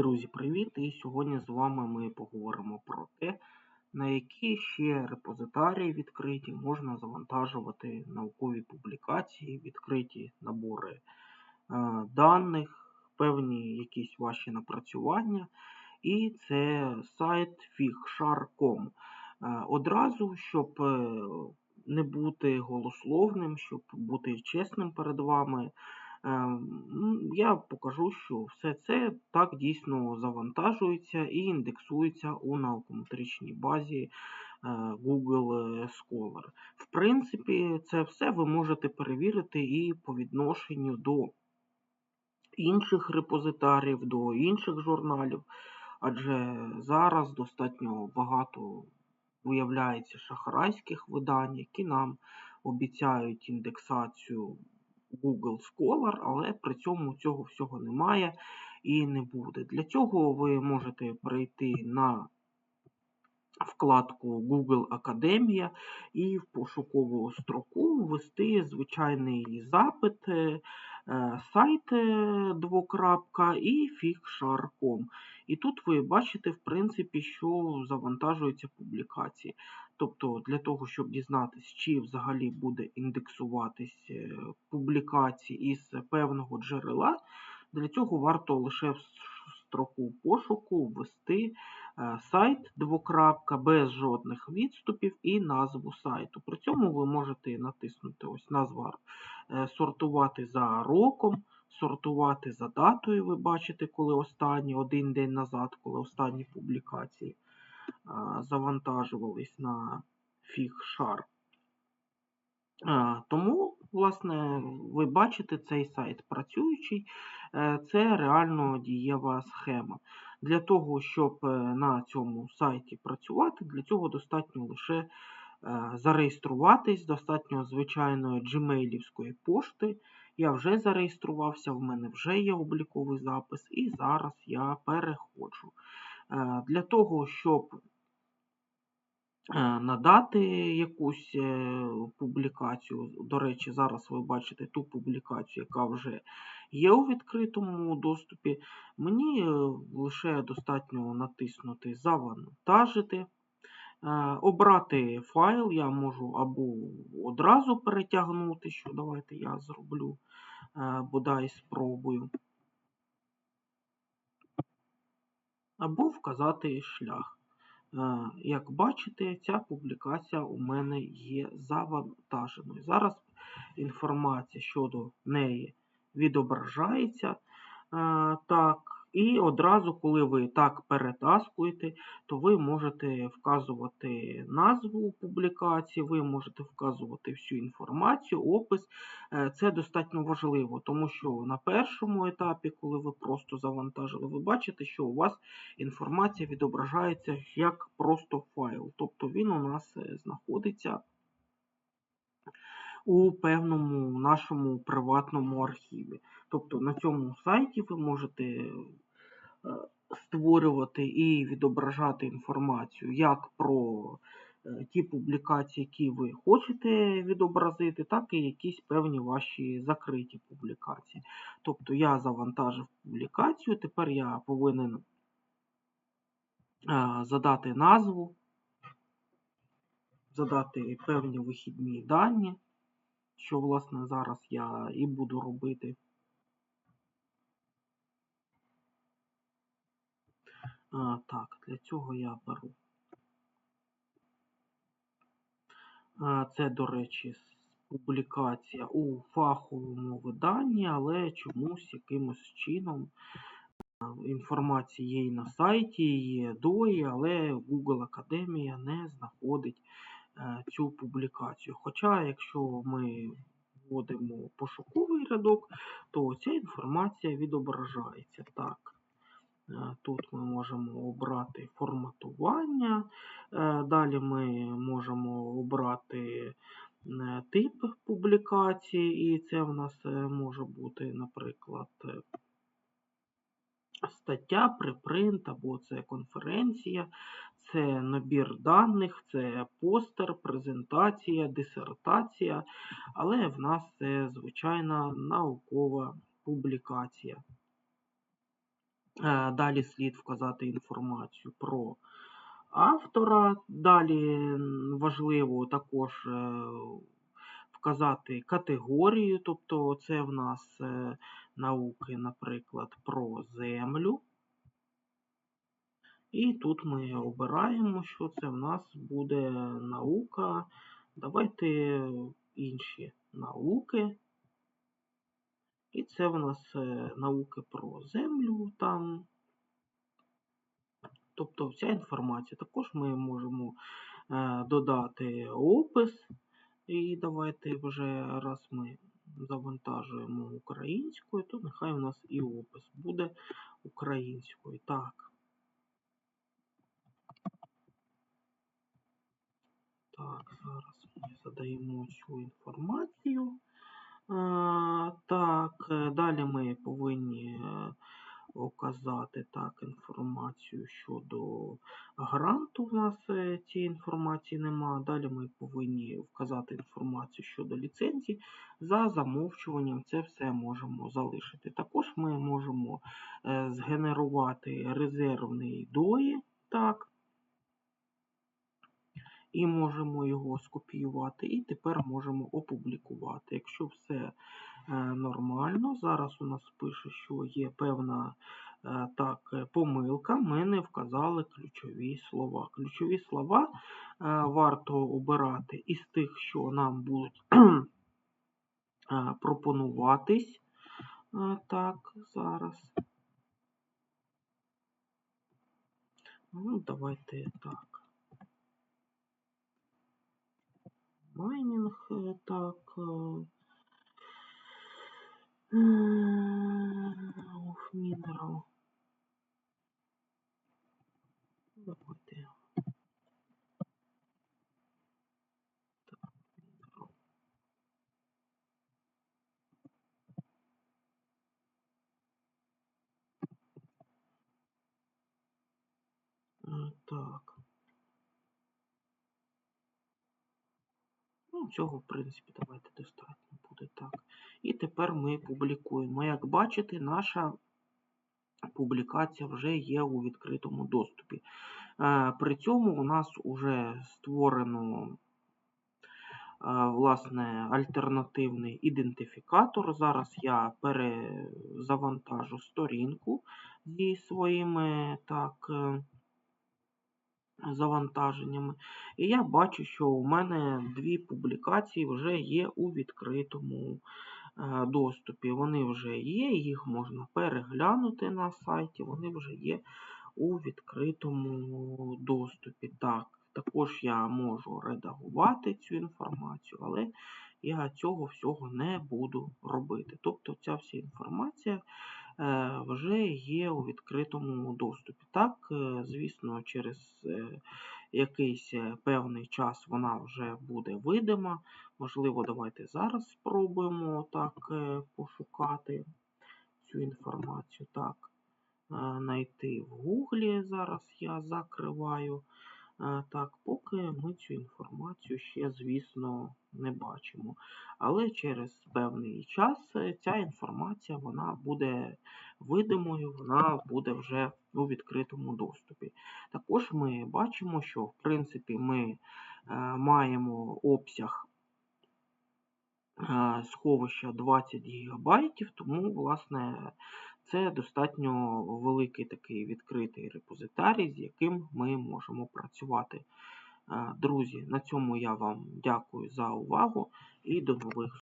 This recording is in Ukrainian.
Друзі, привіт! І сьогодні з вами ми поговоримо про те, на які ще репозитарії відкриті можна завантажувати наукові публікації, відкриті набори е, даних, певні якісь ваші напрацювання. І це сайт figshar.com. Е, одразу, щоб е, не бути голословним, щоб бути чесним перед вами. Ем, я покажу, що все це так дійсно завантажується і індексується у наукометричній базі е, Google Scholar. В принципі, це все ви можете перевірити і по відношенню до інших репозитарів, до інших журналів, адже зараз достатньо багато виявляється шахрайських видань, які нам обіцяють індексацію Google Scholar, але при цьому цього всього немає і не буде. Для цього ви можете перейти на вкладку Google Академія і в пошукову строку ввести звичайний запит, е, сайт е, двокрапка і figshar.com. І тут ви бачите, в принципі, що завантажуються публікації. Тобто, для того, щоб дізнатися, чи взагалі буде індексуватись е, публікації із певного джерела, для цього варто лише в строку пошуку ввести сайт двокрапка без жодних відступів і назву сайту. При цьому ви можете натиснути ось назву е, сортувати за роком, сортувати за датою, ви бачите, коли останні, один день назад, коли останні публікації завантажувались на FigShar. Тому, власне, ви бачите цей сайт працюючий, е, це реально дієва схема. Для того, щоб е, на цьому сайті працювати, для цього достатньо лише е, зареєструватись, достатньо звичайної gmailівської пошти. Я вже зареєструвався, в мене вже є обліковий запис, і зараз я переходжу. Для того, щоб надати якусь е, публікацію. До речі, зараз ви бачите ту публікацію, яка вже є у відкритому доступі. Мені е, лише достатньо натиснути Завантажити. Обрати файл я можу або одразу перетягнути, що давайте я зроблю, бодай спробую, або вказати шлях. Як бачите, ця публікація у мене є завантаженою. Зараз інформація щодо неї відображається. Так, і одразу, коли ви так перетаскуєте, то ви можете вказувати назву публікації, ви можете вказувати всю інформацію, опис. Е, це достатньо важливо, тому що на першому етапі, коли ви просто завантажили, ви бачите, що у вас інформація відображається як просто файл. Тобто він у нас е, знаходиться у певному нашому приватному архіві. Тобто на цьому сайті ви можете е, створювати і відображати інформацію як про е, ті публікації, які ви хочете відобразити, так і якісь певні ваші закриті публікації. Тобто я завантажив публікацію, тепер я повинен е, задати назву, задати певні вихідні дані що, власне, зараз я і буду робити. А, Так, для цього я беру. А, Це, до речі, публікація у фаховому виданні, але чомусь якимось чином інформація є і на сайті, є дої, але Google Академія не знаходить цю публікацію. Хоча, якщо ми вводимо пошуковий рядок, то ця інформація відображається. Так, е, Тут ми можемо обрати форматування, е, далі ми можемо обрати тип публікації, і це в нас може бути, наприклад, стаття, припринт або це конференція, це набір даних, це постер, презентація, дисертація, але в нас це звичайна наукова публікація. Е, Далі слід вказати інформацію про автора. Далі важливо також е, вказати категорію, тобто це в нас е, науки, наприклад, про землю. І тут ми обираємо, що це в нас буде наука. Давайте інші науки. І це в нас е, науки про землю там. Тобто вся інформація. Також ми можемо е, додати опис. І давайте вже раз ми завантажуємо українською, то нехай у нас і опис буде українською. Так. Так, зараз ми задаємо цю інформацію. Так, е, далі ми повинні указати так інформацію щодо гранту. У нас е, цієї інформації нема. Далі ми повинні вказати інформацію щодо ліцензії. За замовчуванням це все можемо залишити. Також ми можемо е, згенерувати резервний дої. Так. І можемо його скопіювати, і тепер можемо опублікувати. Якщо все е, нормально, зараз у нас пише, що є певна е, так, е, помилка, ми не вказали ключові слова. Ключові слова варто обирати із тих, що нам будуть пропонуватись. Так, зараз. Ну, давайте так. Майнінг, е, так. Of mineral. Давайте. Так, mineral. Е, Так. Цього, в принципі, давайте достатньо буде так. І тепер ми публікуємо. Як бачите, наша публікація вже є у відкритому доступі. Е, При цьому у нас вже створено е, власне альтернативний ідентифікатор. Зараз я перезавантажу сторінку зі своїми так. Завантаженнями. І я бачу, що у мене дві публікації вже є у відкритому е, доступі. Вони вже є, їх можна переглянути на сайті, вони вже є у відкритому доступі. Так, також я можу редагувати цю інформацію, але я цього всього не буду робити. Тобто ця вся інформація вже є у відкритому доступі. Так, е, звісно, через е, якийсь е, певний час вона вже буде видима. Можливо, давайте зараз спробуємо так е, пошукати цю інформацію. Так, е, знайти в Гуглі. Зараз я закриваю. Так, поки ми цю інформацію ще, звісно, не бачимо. Але через певний час е, ця інформація вона буде видимою, вона буде вже у відкритому доступі. Також ми бачимо, що в принципі ми е, маємо обсяг сховища 20 ГБ, тому, власне, це достатньо великий такий відкритий репозитарій, з яким ми можемо працювати. Е, Друзі, на цьому я вам дякую за увагу і до нових